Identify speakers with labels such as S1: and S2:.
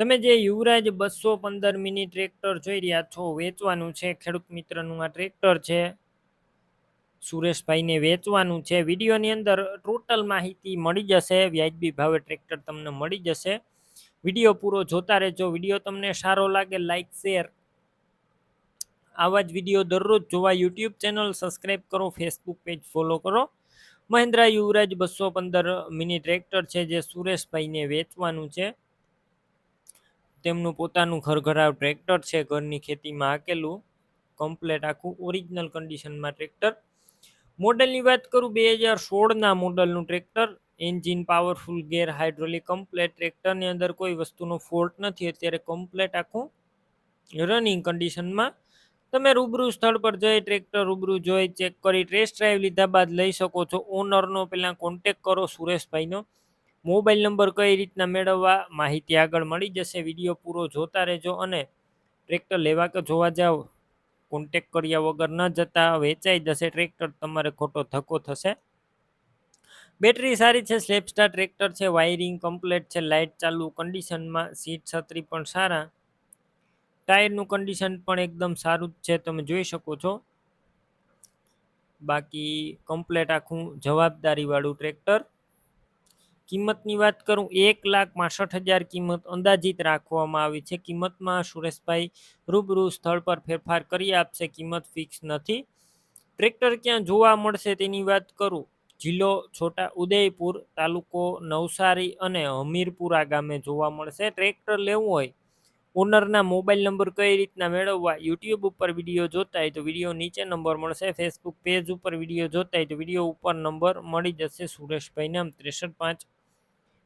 S1: તમે જે યુવરાજ બસો પંદર મિની ટ્રેક્ટર જોઈ રહ્યા છો, વેચવાનું છે, ખેડૂત મિત્રનું આ ટ્રેક્ટર છે. સુરેશભાઈને વેચવાનું છે. વિડીયોની અંદર ટોટલ માહિતી મળી જશે, વ્યાજબી ભાવે ટ્રેક્ટર તમને મળી જશે. વીડિયો પૂરો જોતા રહેજો. વીડિયો તમને સારો લાગે, લાઈક, શેર. આવા જ વીડિયો દરરોજ જોવા યુટ્યુબ ચેનલ સબસ્ક્રાઈબ કરો, ફેસબુક પેજ ફોલો કરો. મહિન્દ્રા યુવરાજ બસો પંદર મિની ટ્રેક્ટર છે, જે સુરેશભાઈને વેચવાનું છે. તેમનું પોતાનું ઘરઘરાવ ટ્રેક્ટર છે, ઘરની ખેતીમાં હાકેલું કમ્પ્લેટ આખું ઓરિજિનલ કન્ડિશનમાં ટ્રેક્ટર. મોડલની વાત કરું, બે હજાર સોળના મોડલનું tractor engine powerful gear hydraulic complete ટ્રેક્ટરની અંદર કોઈ વસ્તુનો ફોલ્ટ નથી, અત્યારે કમ્પ્લેટ આખું રનિંગ કન્ડિશનમાં તમે રૂબરૂ સ્થળ પર જઈ ટ્રેક્ટર રૂબરૂ જોઈ ચેક કરી ટેસ્ટ ડ્રાઈવ લીધા બાદ લઈ શકો છો. ઓનરનો પહેલાં કોન્ટેક કરો, સુરેશભાઈનો. મોબાઈલ નંબર કઈ રીતના મેળવવા માહિતી આગળ મળી જશે, વીડિયો પૂરો જોતા રહેજો અને ટ્રેક્ટર લેવા કે જોવા જાઓ કોન્ટેક કર્યા વગર ન જતા વેચાઈ જશે, ટ્રેક્ટર તમારે ખોટો ધક્કો થશે. બેટરી સારી છે સ્લેપ સ્ટાર ટ્રેક્ટર છે, વાયરિંગ કમ્પ્લેટ છે લાઇટ ચાલુ, કન્ડિશનમાં સીટ છત્રી પણ સારા. ટાયરનું કન્ડિશન પણ એકદમ સારું જ છે, તમે જોઈ શકો છો. બાકી કમ્પ્લેટ આખું જવાબદારીવાળું ટ્રેક્ટર. કિંમતની વાત કરું, એક લાખ પાસઠ હજાર કિંમત અંદાજિત રાખવામાં આવી છે. કિંમતમાં સુરેશભાઈ રૂબરૂ સ્થળ પર ફેરફાર કરી આપશે, કિંમત ફિક્સ નથી. ટ્રેક્ટર ક્યાં જોવા મળશે તેની વાત કરું. જિલ્લો છોટા ઉદયપુર તાલુકો નવસારી અને હમીરપુરા ગામે જોવા મળશે. ટ્રેક્ટર લેવું હોય, ઓનરના મોબાઈલ નંબર કઈ રીતના મેળવવા, યુટ્યુબ ઉપર વીડિયો જોતા હોય તો વીડિયો નીચે નંબર મળશે. ફેસબુક પેજ ઉપર વીડિયો જોતા હોય તો વીડિયો ઉપર નંબર મળી જશે. સુરેશભાઈ નામ ત્રેસઠ પાંચ